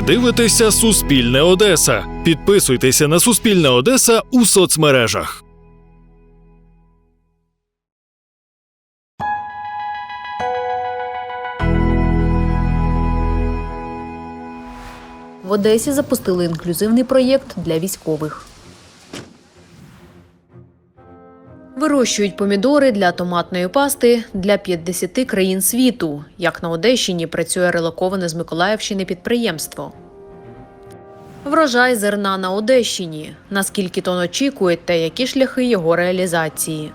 Ви дивитеся Суспільне Одеса. Підписуйтеся на Суспільне Одеса у соцмережах. В Одесі запустили інклюзивний проєкт для військових. Вирощують помідори для томатної пасти для 50 країн світу. Як на Одещині працює релоковане з Миколаївщини підприємство. Врожай зерна на Одещині. Наскільки тон очікують та які шляхи його реалізації.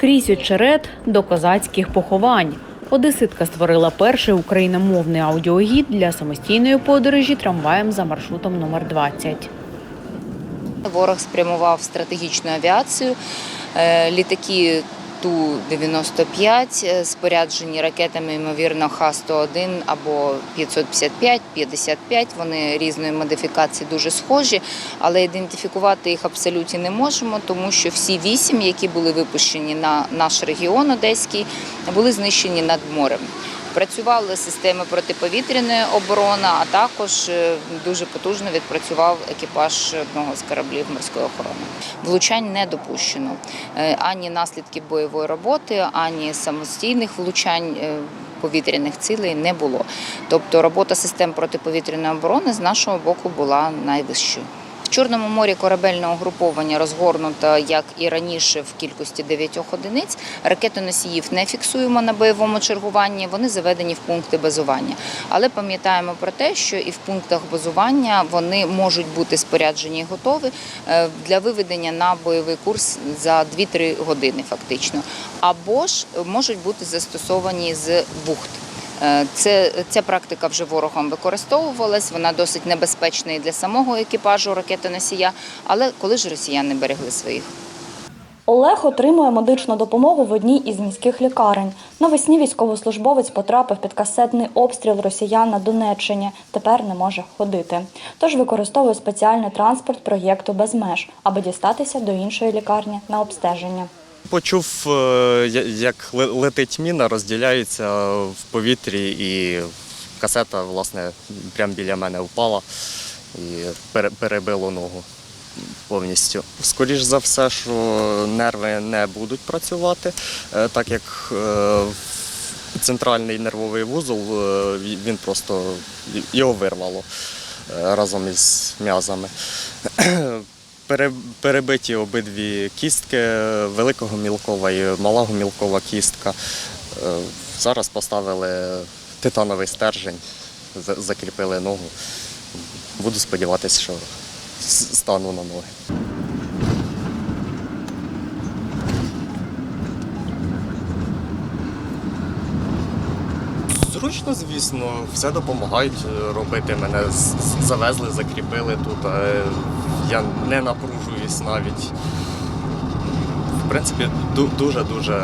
Крізь очерет до козацьких поховань. Одеситка створила перший україномовний аудіогід для самостійної подорожі трамваєм за маршрутом номер 20. Ворог спрямував стратегічну авіацію, літаки Ту-95, е, споряджені ракетами, ймовірно, Х-101 або 555, 55. Вони різної модифікації дуже схожі, але ідентифікувати їх абсолютно не можемо, тому що всі вісім, які були випущені на наш регіон Одеський, були знищені над морем. Працювали системи протиповітряної оборони, а також е, дуже потужно відпрацював екіпаж одного з кораблів морської охорони. Влучань не допущено Е, ані наслідків бойової роботи, ані самостійних влучань. е, Повітряних цілей не було. Тобто робота систем протиповітряної оборони з нашого боку була найвищою. Чорному морі корабельне угруповання розгорнуто, як і раніше, в кількості 9 одиниць. Ракетоносіїв не фіксуємо на бойовому чергуванні, вони заведені в пункти базування. Але пам'ятаємо про те, що і в пунктах базування вони можуть бути споряджені і готові е, для виведення на бойовий курс за 2-3 години, фактично. Або ж можуть бути застосовані з бухт. Е, Це, ця практика вже ворогом використовувалась, вона досить небезпечна і для самого екіпажу ракетоносія, але коли ж росіяни берегли своїх? Олег отримує медичну допомогу в одній із міських лікарень. Навесні військовослужбовець потрапив під касетний обстріл росіян на Донеччині. Тепер не може ходити. Тож використовує спеціальний транспорт проєкту без меж, аби дістатися до іншої лікарні на обстеження. Почув, е, як летить міна, розділяється в повітрі, і касета, власне, прямо біля мене впала і перебило ногу повністю. Скоріш за все, що нерви не будуть працювати, е, так як е, центральний нервовий вузол, він просто його вирвало разом із м'язами. Пере- Перебиті обидві кістки великого мілкова і малого мілкова кістка. Е, Зараз поставили титановий стержень, закріпили ногу. Буду сподіватися, що стану на ноги. Зручно, звісно, все допомагають е, робити. Мене завезли, закріпили тут. Я не напружуюсь навіть. В принципі, дуже-дуже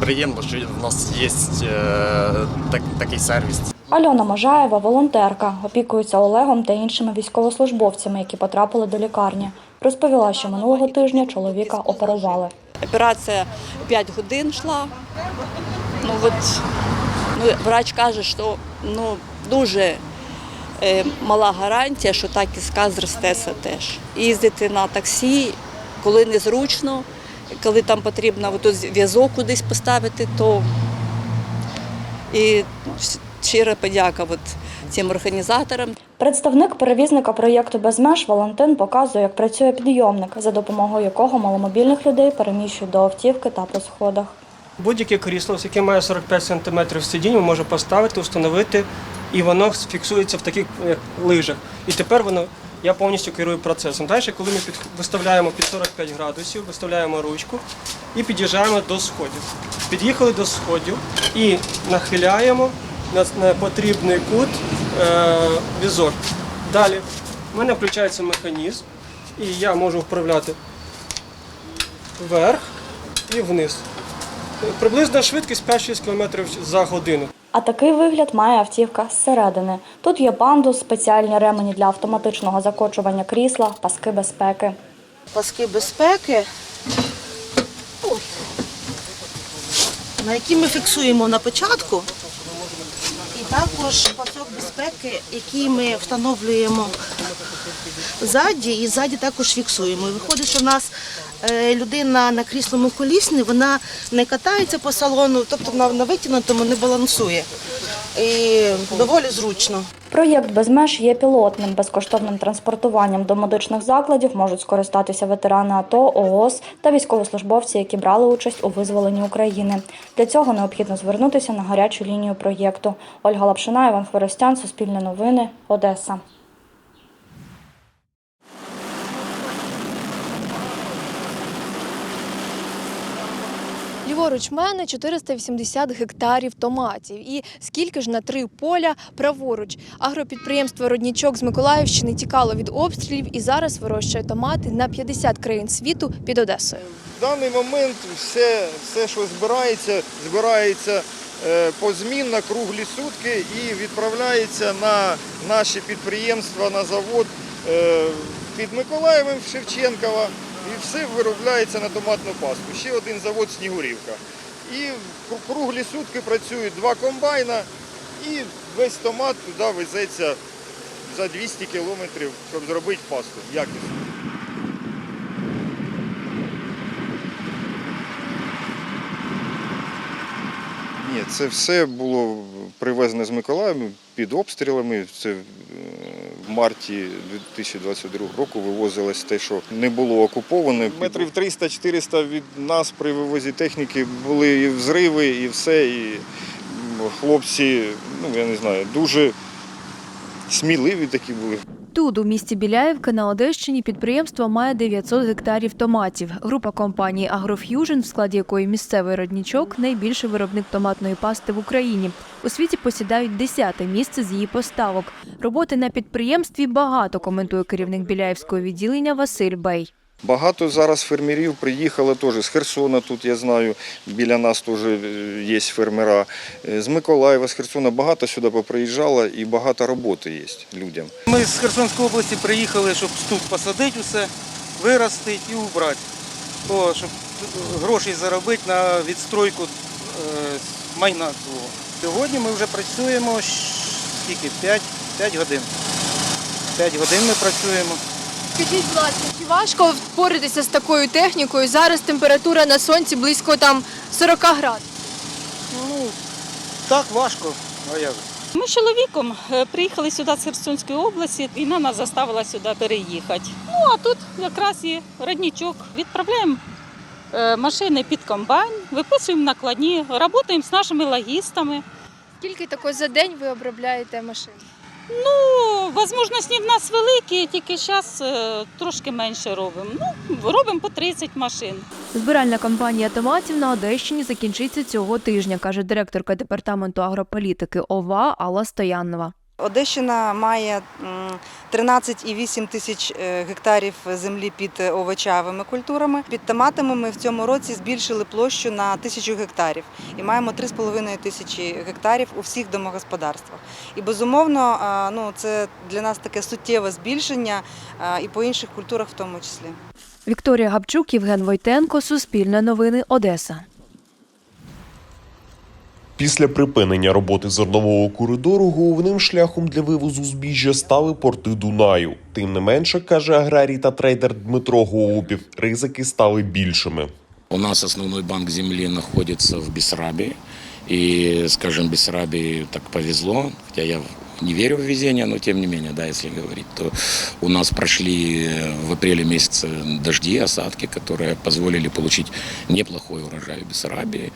приємно, що в нас є е, так, такий сервіс. Альона Можаєва, волонтерка, опікується Олегом та іншими військовослужбовцями, які потрапили до лікарні. Розповіла, що минулого тижня чоловіка оперували. Операція 5 годин йшла. Ну от врач каже, що ну, дуже е, мала гарантія, що та кіска зростеться теж. Їздити на таксі, коли незручно, коли там потрібно зв'язок кудись поставити, то і щира подяка от, цим організаторам. Представник перевізника проєкту без меж Валентин показує, як працює підйомник, за допомогою якого маломобільних людей переміщують до автівки та по сходах. Будь-яке крісло, яке має 45 см сидінь, ми можемо поставити, встановити, і воно фіксується в таких лижах. І тепер воно, я повністю керую процесом. Далі, коли ми під, виставляємо під 45 градусів, виставляємо ручку і під'їжджаємо до сходів. Під'їхали до сходів і нахиляємо на, потрібний кут е, візок. Далі в мене включається механізм, і я можу вправляти вверх і вниз. Приблизна швидкість 5-6 км за годину. А такий вигляд має автівка зсередини. Тут є пандус, спеціальні ремені для автоматичного закочування крісла, паски безпеки. паски безпеки, Ой. на які ми фіксуємо на початку. І Також пасок безпеки, який ми встановлюємо ззаді, і ззаді також фіксуємо. І виходить, що в нас людина на кріслому колісні, вона не катається по салону, тобто на, на витягнутому не балансує. І доволі зручно. Проєкт без меж є пілотним. Безкоштовним транспортуванням до медичних закладів можуть скористатися ветерани АТО, ООС та військовослужбовці, які брали участь у визволенні України. Для цього необхідно звернутися на гарячу лінію проєкту. Ольга Лапшина, Іван Хворостян, Суспільне новини, Одеса. Ліворуч мене 480 гектарів томатів. І скільки ж на три поля праворуч. Агропідприємство Роднічок з Миколаївщини тікало від обстрілів і зараз вирощує томати на 50 країн світу під Одесою. В даний момент все, все що збирається, збирається е, позмінно круглі сутки і відправляється на наші підприємства, на завод е, під Миколаєвим Шевченкова. І все виробляється на томатну пасту. Ще один завод Снігурівка. І круглі сутки працюють два комбайна і весь томат туди везеться за 200 кілометрів, щоб зробити пасту якісно. Ні, це все було привезено з Миколаєва під обстрілами. Це марті 2022 року вивозилось те, що не було окуповане. Метрів 300-400 від нас при вивозі техніки були і взриви, і все. І хлопці, ну я не знаю, дуже сміливі такі були. Тут, у місті Біляєвка на Одещині, підприємство має 900 гектарів томатів. Група компанії «Агроф'южн», в складі якої місцевий роднічок, найбільший виробник томатної пасти в Україні. У світі посідають десяте місце з її поставок. Роботи на підприємстві багато, коментує керівник Біляєвського відділення Василь Бей. Багато зараз фермерів приїхало теж з Херсона, тут я знаю, біля нас теж е, є фермера. Е, З Миколаєва, з Херсона багато сюди поприїжджало і багато роботи є людям. Ми з Херсонської області приїхали, щоб тут посадити усе, виростити і убрати. То, щоб грошей заробити на відстройку е, майна свого. Сьогодні ми вже працюємо скільки? 5, 5 годин. 5 годин ми працюємо. Скажіть, будь ласка, чи важко впоратися з такою технікою? Зараз температура на сонці близько там 40 градусів. Ну, так важко, а як? Ми з чоловіком е, приїхали сюди з Херсонської області, війна нас заставила сюди переїхати. Ну а тут якраз є родничок. Відправляємо е, машини під комбайн, виписуємо накладні, працюємо з нашими логістами. Скільки тако за день ви обробляєте машин? Ну, можливості в нас великі, тільки зараз трошки менше робимо. Ну, робимо по 30 машин. Збиральна кампанія томатів на Одещині закінчиться цього тижня, каже директорка департаменту агрополітики ОВА Алла Стоянова. Одещина має м, 13,8 тисяч е, гектарів землі під е, овочевими культурами. Під томатами ми в цьому році збільшили площу на тисячу гектарів і маємо 3,5 тисячі гектарів у всіх домогосподарствах. І безумовно, ну це для нас таке суттєве збільшення і по інших культурах в тому числі. Вікторія Габчук, Євген Войтенко, Суспільне новини, Одеса. Після припинення роботи зернового коридору головним шляхом для вивозу збіжжя стали порти Дунаю. Тим не менше, каже аграрій та трейдер Дмитро Голубів, ризики стали більшими. У нас основний банк землі знаходиться в Бісрабі, і, скажімо, Бісрабі так повезло, хотя я не верю в везение, но тем не менее, да, если говорить, то у нас прошли в апреле месяце дожди, осадки, которые позволили получить неплохой урожай в Бессарабии.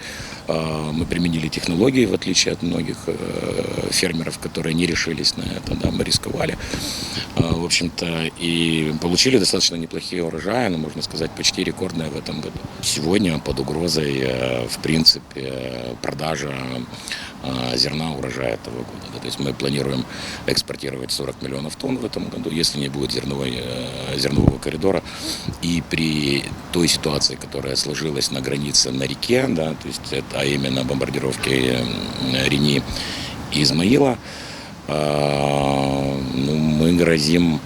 А, Мы применили технологии, в отличие от многих э, фермеров, которые не решились на это, да, мы рисковали. А, В общем-то, и получили достаточно неплохие урожаи, ну, можно сказать, почти рекордные в этом году. Сегодня под угрозой, э, в принципе, э, продажа э, зерна урожая этого года. Да, То есть мы планируем экспортировать 40 миллионов тонн в этом году, если не будет зерновой, э, зернового коридора. И при той ситуации, которая сложилась на границе на реке, да, то есть это, а именно бомбардировки Рени и Измаила, э, ну, мы грозим,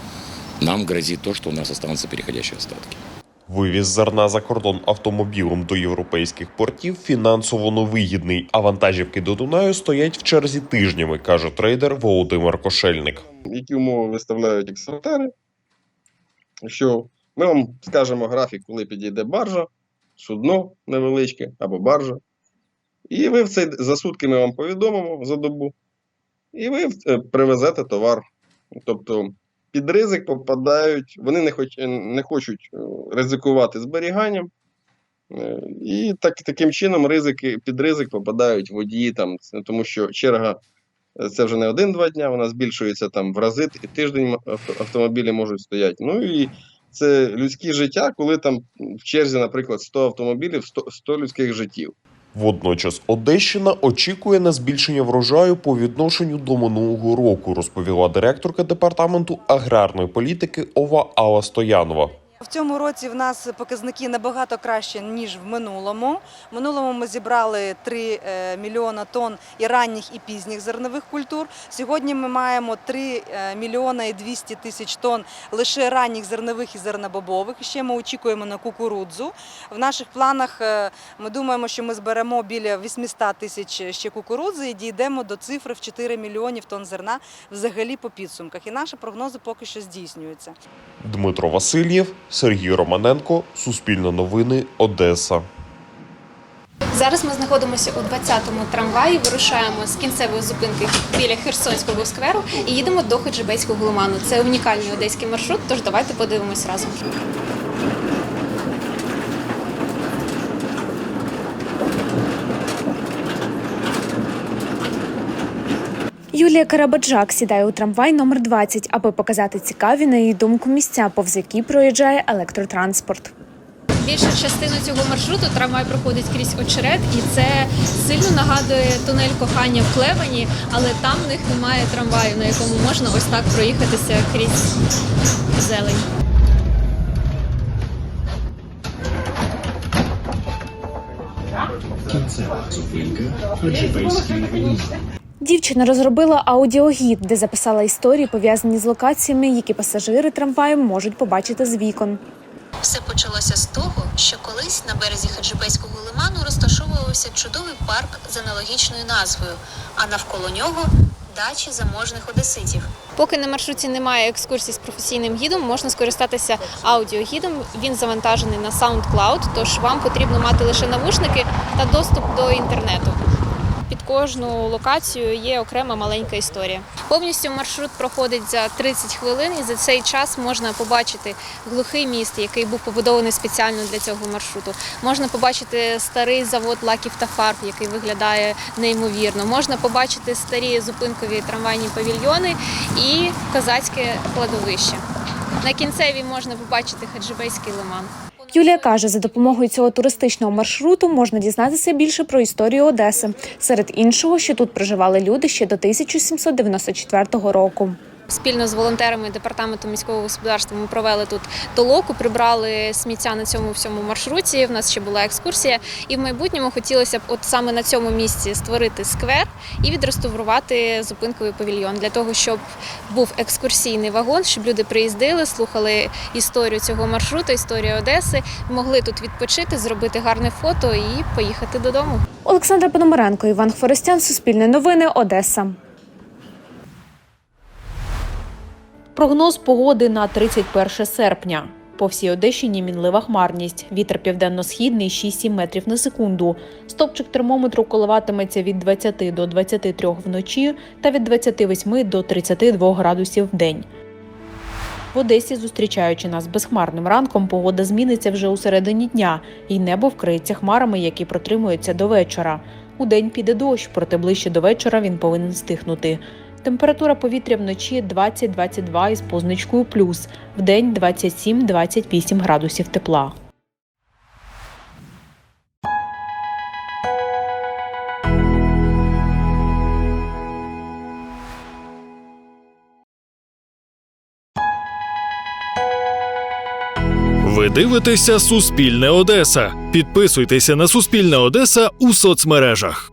нам грозит то, что у нас останутся переходящие остатки. Вивіз зерна за кордон автомобілем до європейських портів фінансово невигідний, а вантажівки до Дунаю стоять в черзі тижнями, каже трейдер Володимир Кошельник. які умови виставляють експортери, що ми вам скажемо графік, коли підійде баржа, судно невеличке або баржа. І ви в цей за сутки ми вам повідомимо за добу, і ви е, привезете товар. Тобто під ризик попадають, вони не, хоч, не хочуть е, ризикувати зберіганням. Е, І так, таким чином ризики, під ризик попадають водії, там, тому що черга е, це вже не один-два дня, вона збільшується там в рази, і тиждень автомобілі можуть стояти. Ну і це людське життя, коли там в черзі, наприклад, 100 автомобілів, 100, 100 людських життів. Водночас Одещина очікує на збільшення врожаю по відношенню до минулого року, розповіла директорка департаменту аграрної політики ОВА Алла Стоянова. В цьому році в нас показники набагато краще ніж в минулому. В минулому ми зібрали 3 е, мільйона тонн і ранніх, і пізніх зернових культур. Сьогодні ми маємо 3 е, мільйона і 200 тисяч тонн лише ранніх зернових і зернобобових. Ще ми очікуємо на кукурудзу. В наших планах е, ми думаємо, що ми зберемо біля 800 тисяч ще кукурудзи і дійдемо до цифри в 4 мільйонів тонн зерна взагалі по підсумках. І наші прогнози поки що здійснюються. Дмитро Васильєв, Сергій Романенко, Суспільне новини, Одеса. Зараз ми знаходимося у 20-му трамваї, вирушаємо з кінцевої зупинки біля Херсонського скверу і їдемо до Ходжебецького лиману. Це унікальний одеський маршрут, тож давайте подивимось разом. Юлія Карабаджак сідає у трамвай номер 20, аби показати цікаві на її думку місця, повз які проїжджає електротранспорт. Більша частина цього маршруту трамвай проходить крізь очерет, і це сильно нагадує тунель кохання в Клевені, але там в них немає трамваю, на якому можна ось так проїхатися крізь зелень. Дівчина розробила аудіогід, де записала історії, пов'язані з локаціями, які пасажири трамваю можуть побачити з вікон. Все почалося з того, що колись на березі Хаджибейського лиману розташовувався чудовий парк з аналогічною назвою, а навколо нього дачі заможних одеситів. Поки на маршруті немає екскурсій з професійним гідом, можна скористатися аудіогідом. Він завантажений на SoundCloud, тож вам потрібно мати лише навушники та доступ до інтернету. Кожну локацію є окрема маленька історія. Повністю маршрут проходить за 30 хвилин, і за цей час можна побачити глухий міст, який був побудований спеціально для цього маршруту. Можна побачити старий завод лаків та фарб, який виглядає неймовірно. Можна побачити старі зупинкові трамвайні павільйони і козацьке кладовище. На кінцевій можна побачити Хаджибейський лиман. Юлія каже, за допомогою цього туристичного маршруту можна дізнатися більше про історію Одеси. Серед іншого, що тут проживали люди ще до 1794 року. Спільно з волонтерами департаменту міського господарства ми провели тут толоку, прибрали сміття на цьому всьому маршруті. В нас ще була екскурсія, і в майбутньому хотілося б, от саме на цьому місці, створити сквер і відреставрувати зупинковий павільйон для того, щоб був екскурсійний вагон, щоб люди приїздили, слухали історію цього маршруту, історію Одеси, могли тут відпочити, зробити гарне фото і поїхати додому. Олександра Пономаренко, Іван Хворостян, Суспільне новини, Одеса. Прогноз погоди на 31 серпня. По всій Одещині мінлива хмарність. Вітер південно-східний 6-7 метрів на секунду. Стопчик термометру коливатиметься від 20 до 23 вночі та від 28 до 32 градусів в день. В Одесі, зустрічаючи нас безхмарним ранком, погода зміниться вже у середині дня, і небо вкриється хмарами, які протримуються до вечора. У день піде дощ, проте ближче до вечора він повинен стихнути. Температура повітря вночі 20-22 із позначкою плюс, вдень 27-28 градусів тепла. Ви дивитеся Суспільне Одеса. Підписуйтеся на Суспільне Одеса у соцмережах.